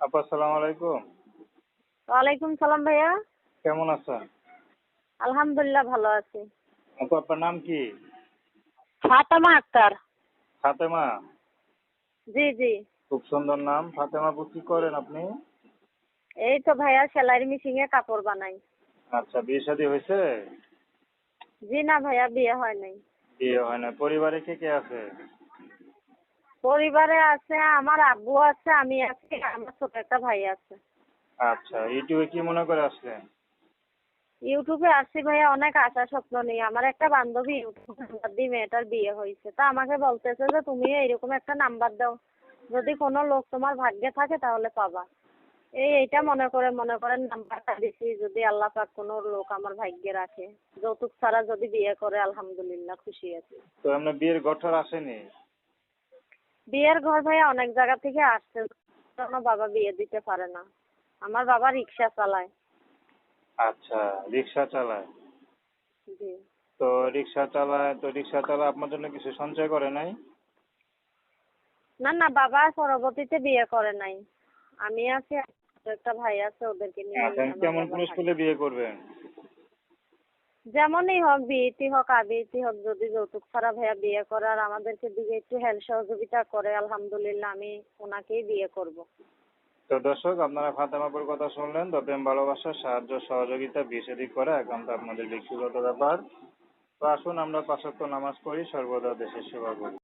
আপা সালাম আলাইকুম। ওয়ালাইকুম সালাম ভাইয়া। কেমন আছেন? আলহামদুলিল্লাহ ভালো আছি। আপু আপনার নাম কি? ফাতেমা আক্তার। ফাতেমা? জি জি। খুব সুন্দর নাম। ফাতেমা আপু কি করেন আপনি? এই তো ভাইয়া সেলাই মেশিন এ কাপড় বানাই। আচ্ছা বিয়ে শাদী হয়েছে? জি না ভাইয়া বিয়ে হয় নাই। বিয়ে হয় না পরিবারে কে কে আছে? পরিবারে আছে আমার আব্বু আছে আমি আছি আমার ছোট একটা ভাই আছে। আচ্ছা ইউটিউবে কি মনে করে আসলেন? ইউটিউবে আসছি ভাইয়া অনেক আশা স্বপ্ন নেই আমার একটা বান্ধবী ইউটিউব নাম্বার দিয়ে মেয়েটার বিয়ে হয়েছে। তা আমাকে বলতেছে যে তুমি এইরকম একটা নাম্বার দাও। যদি কোনো লোক তোমার ভাগ্যে থাকে তাহলে পাবা। এই এইটা মনে করে মনে করেন নাম্বারটা দিছি যদি আল্লাহ পাক কোনো লোক আমার ভাগ্যে রাখে। যৌতুক ছাড়া যদি বিয়ে করে আলহামদুলিল্লাহ খুশি আছি। তো আপনার বিয়ের গঠর আসেনি? বিয়ের ঘর ভাইয়া অনেক জায়গা থেকে আসছে। জন্য বাবা বিয়ে দিতে পারে না। আমার বাবা রিক্সা চালায়। আচ্ছা রিক্সা চালায়? জি। তো রিক্সা চালায় তো রিক্সা চালায় আপনার জন্য কিছু সঞ্চয় করে নাই? না না বাবা পরবর্তীতে বিয়ে করে নাই। আমি আছি একটা ভাই আছে ওদেরকে নিয়ে আচ্ছা কেমন বাবা পুরুষ পেলে বিয়ে করবেন? যেমনই হোক, বিয়েটি হোক আবিয়েটি হোক, যদি যৌতুক ছাড়া ভাইয়া বিয়ে করার আমাদেরকে দিকে একটু হেল্প সহযোগিতা করে, আলহামদুলিল্লাহ আমি ওনাকেই বিয়ে করব। তো দর্শক, আপনারা ফাতেমাপুর কথা শুনলেন তো প্রেম সাহায্য, সহযোগিতা, বিয়ে করে একান্ত আপনাদের ব্যক্তিগত ব্যাপার। তো আসুন আমরা পাঁচক্য নামাজ পড়ি, সর্বদা দেশের সেবা করি।